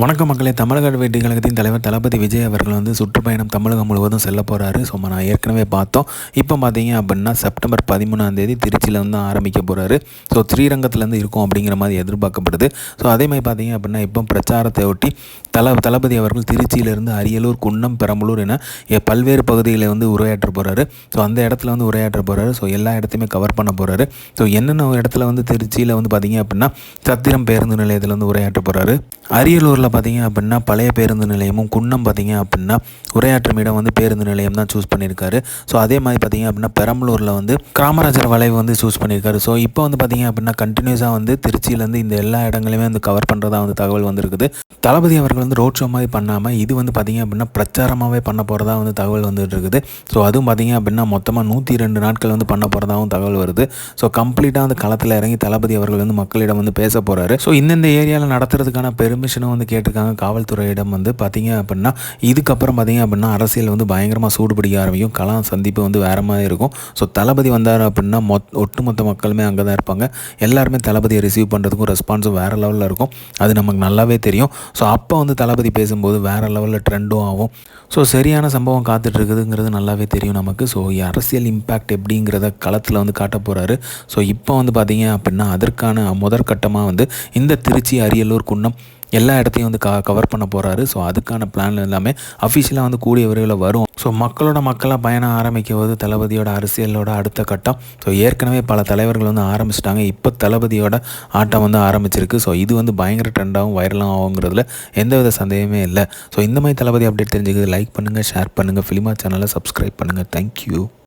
வணக்கம் மக்களே. தமிழக வெற்றி கழகத்தின் தலைவர் தளபதி விஜய் அவர்கள் வந்து சுற்றுப்பயணம் தமிழகம் முழுவதும் செல்ல போகிறாரு ஸோ நான் ஏற்கனவே பார்த்தோம். இப்போ பார்த்தீங்க அப்படின்னா செப்டம்பர் பதிமூணாம் தேதி திருச்சியில் வந்து ஆரம்பிக்க போகிறாரு ஸோ ஸ்ரீரங்கத்துலேருந்து இருக்கும் அப்படிங்கிற மாதிரி எதிர்பார்க்கப்படுது. ஸோ அதே மாதிரி பார்த்தீங்க அப்படின்னா இப்போ பிரச்சாரத்தை ஒட்டி தல தளபதி அவர்கள் திருச்சியிலேருந்து அரியலூர் குன்னம் பெரம்பலூர் என பல்வேறு பகுதியில் வந்து உரையாற்ற போகிறாரு ஸோ அந்த இடத்துல வந்து உரையாற்ற போகிறாரு ஸோ எல்லா இடத்தையுமே கவர் பண்ண போகிறாரு ஸோ என்னென்ன இடத்துல வந்து திருச்சியில் வந்து பார்த்தீங்க அப்படின்னா சத்திரம் பேருந்து நிலையத்தில் வந்து உரையாற்ற போகிறாரு அரியலூரில் பார்த்தீங்க அப்படின்னா பழைய பேருந்து நிலையமும் குன்னம் பார்த்தீங்க அப்படின்னா உரையாற்றும் இடம் வந்து பேருந்து நிலையம் தான் சூஸ் பண்ணியிருக்காரு. ஸோ அதே மாதிரி பார்த்தீங்க அப்படின்னா பெரம்பலூரில் வந்து காமராஜர் வளைவு வந்து சூஸ் பண்ணியிருக்காரு. ஸோ இப்போ வந்து பார்த்தீங்க அப்படின்னா கண்டினியூஸாக வந்து திருச்சியிலேருந்து இந்த எல்லா இடங்களையுமே வந்து கவர் பண்ணுறதா வந்து தகவல் வந்திருக்குது. தளபதி அவர்கள் வந்து ரோட் ஷோ மாதிரி பண்ணாமல் இது வந்து பார்த்தீங்க அப்படின்னா பிரச்சாரமாகவே பண்ண போகிறதா வந்து தகவல் வந்துட்டு இருக்குது. ஸோ அதுவும் பார்த்திங்க அப்படின்னா மொத்தமாக நூற்றி ரெண்டு நாட்கள் வந்து பண்ண போகிறதாகவும் தகவல் வருது. ஸோ கம்ப்ளீட்டாக அந்த களத்தில் இறங்கி தளபதி அவர்கள் வந்து மக்களிடம் வந்து பேச போகிறாரு ஸோ இந்தந்த ஏரியாவில் நடத்துறதுக்கான பெர்மிஷனும் வந்து கேட்டிருக்காங்க காவல்துறையிடம் வந்து பார்த்திங்க அப்படின்னா இதுக்கப்புறம் பார்த்திங்க அப்படின்னா அரசியல் வந்து பயங்கரமாக சூடுபிடிக்க ஆரம்பிக்கும். களம் சந்திப்பு வந்து வேற மாதிரி இருக்கும். ஸோ தளபதி வந்தார் அப்படின்னா மொத் ஒட்டுமொத்த மக்களுமே அங்கே தான் இருப்பாங்க. எல்லாருமே தளபதியை ரிசீவ் பண்ணுறதுக்கும் ரெஸ்பான்ஸும் வேறு லெவலில் இருக்கும். அது நமக்கு நல்லாவே தெரியும். ஸோ அப்போ வந்து தளபதி பேசும்போது வேறு லெவலில் ட்ரெண்டும் ஆகும். ஸோ சரியான சம்பவம் காத்துட்டு இருக்குதுங்கிறது நல்லாவே தெரியும் நமக்கு. ஸோ அரசியல் இம்பேக்ட் எப்படிங்கிறத களத்தில் வந்து காட்ட போகிறாரு ஸோ இப்போ வந்து பார்த்தீங்க அப்படின்னா அதற்கான முதற்கட்டமாக வந்து இந்த திருச்சி அரியலூர் குன்னம் எல்லா இடத்தையும் வந்து க கவர் பண்ண போகிறாரு ஸோ அதுக்கான பிளான் எல்லாமே அஃபிஷியலாக வந்து கூடிய விரைவில் வரும். ஸோ மக்களோட மக்களாக பயணம் ஆரம்பிக்கும் போது தளபதியோட அரசியலோட அடுத்த கட்டம். ஸோ ஏற்கனவே பல தலைவர்கள் வந்து ஆரம்பிச்சிட்டாங்க. இப்போ தளபதியோட ஆட்டம் வந்து ஆரம்பிச்சிருக்கு. ஸோ இது வந்து பயங்கர ட்ரெண்டாகவும் வைரலாகவும் ஆகுங்கிறதுல எந்தவித சந்தேகமே இல்லை. ஸோ இந்த மாதிரி தளபதி அப்டேட் தெரிஞ்சுக்கிறது லைக் பண்ணுங்கள் ஷேர் பண்ணுங்கள் ஃபிலிமா சேனலை சப்ஸ்கிரைப் பண்ணுங்கள் தேங்க்யூ